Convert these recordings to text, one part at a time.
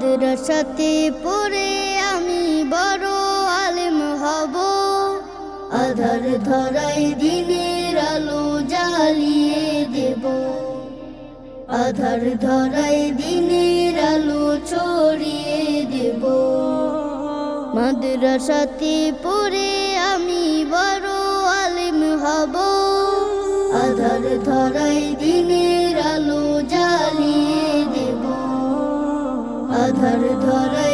মাদ্রাসাতে পড়ে আমি বড় আলেম হব। আধার ধরাই দিনের আলো জ্বালিয়ে দেব। আধার ধরাই দিনের আলো ছড়িয়ে দেব। মাদ্রাসাতে পড়ে আমি বড় আলেম হব। আধার ধরাই দিনের আলো আধার ধরাই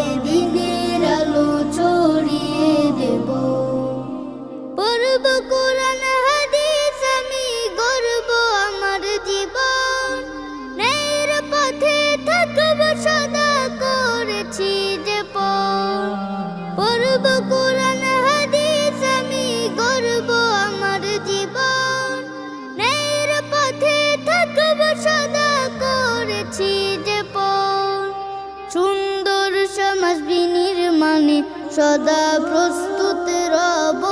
সুন্দর সমাজ বিনির্মাণে সদা প্রস্তুত রব।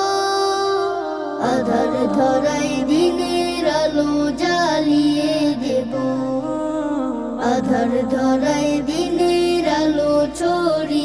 আধার ধরাই দিনের আলো জ্বালিয়ে দেব। আধার ধরাই দিনের আলো ছড়িয়ে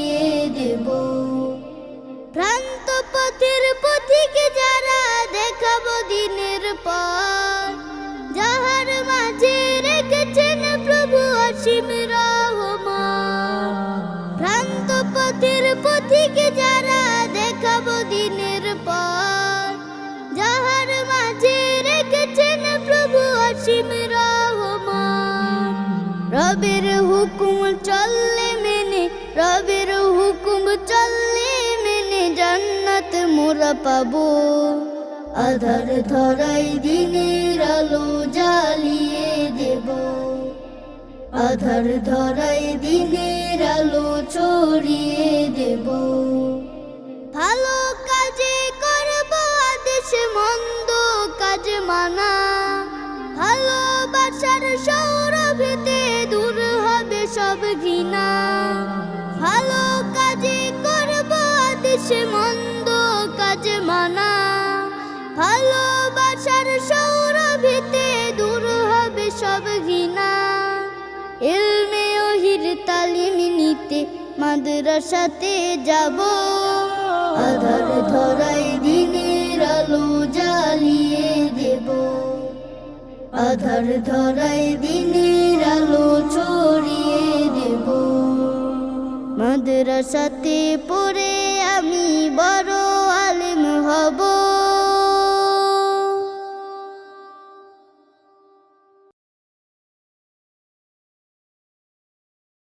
রবের হুকুম চললে মেনে, রবের হুকুম চললে মেনে জান্নাত মোরা পাবো। আধার ধরাই দিনের আলো জ্বালিয়ে দেব। আধার ধরাই দিনের আলো ছড়িয়ে দেব। ভালো কাজে করব, আদেশ মন্দ কাজ মানা। ভালোবাসার সৌরভেতে দূর হবে সব ঘৃণা। এলমে ওহির তালিম নিতে মাদ্রাসাতে যাব। আধার ধরাই দিনের আলো জ্বালিয়ে দেব। আধার ধরাই দিনের আলো ছড়িয়ে দেব। মাদ্রাসাতে পড়ে